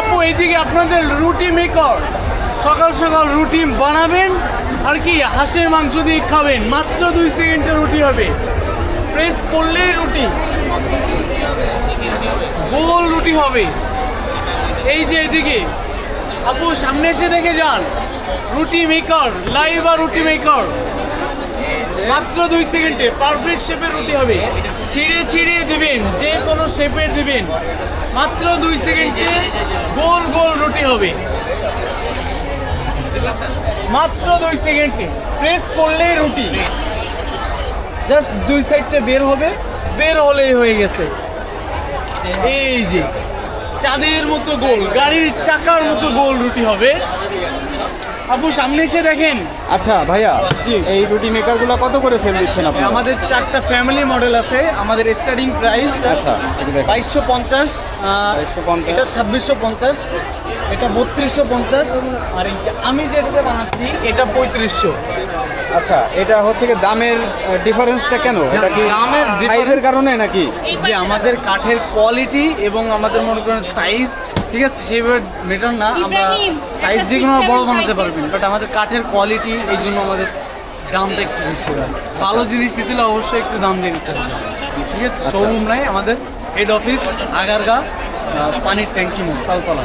আপু এইদিকে আপনাদের রুটি মেকার সকাল সকাল রুটি বানাবেন, আর কি, হাঁসের মাংস দিয়ে খাবেন। মাত্র দুই সেকেন্ডে রুটি হবে। প্রেস করলেই রুটি। গোল রুটি হবে। এই যে এদিকে। আপু, সামনে এসে দেখে যান। রুটি মেকার লাইভ আর রুটি মেকার মাত্র দুই সেকেন্ডে পারফেক্ট শেপের রুটি হবে। ছিঁড়ে ছিঁড়ে দিবেন। শেপের দিবেন। মাত্র দুই সেকেন্ডে গোল গোল রুটি হবে। মাত্র দুই সেকেন্ডে প্রেস করলেই রুটি। জাস্ট দুই সাইডটা বের হবে, বের হলেই হয়ে গেছে। এই যে, চাঁদের মতো গোল, গাড়ির চাকার মতো গোল রুটি হবে। আপু সামনে এসে দেখেন। আচ্ছা ভাইয়া। এই রুটি মেকারগুলো কত করে সেল দিচ্ছেন আপনি আমাদের চারটা ফ্যামিলি মডেল আছে আমাদের স্টার্টিং প্রাইস আচ্ছা বাইশশো পঞ্চাশ 2250 এটা ছাব্বিশশো পঞ্চাশ এটা বত্রিশশো পঞ্চাশ আর এই যে আমি যেটাতে বানাচ্ছি এটা পঁয়ত্রিশশো। আচ্ছা এটা হচ্ছে কি দামের ডিফারেন্সটা কেন? এটা কি দামের সাইজের কারণে নাকি? যে আমাদের কাঠের কোয়ালিটি এবং আমাদের মনে করেন সাইজ ঠিক আছে সেইভাবে মেটার না আমরা সাইজ যে কোনো বড়ো বানাতে। পারবেন বাট আমাদের কাঠের কোয়ালিটি এই জন্য আমাদের দামটা একটু বেশি হয়। ভালো জিনিস নিতে হলে অবশ্যই একটু দাম দিয়ে নিতে হবে। ঠিক আছে শোরুম নাই আমাদের হেড অফিস আগারগা পানির ট্যাঙ্কি মোড় তালতলা।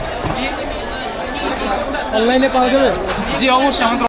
অনলাইনে পাওয়া যাবে? জি অবশ্যই আমাদের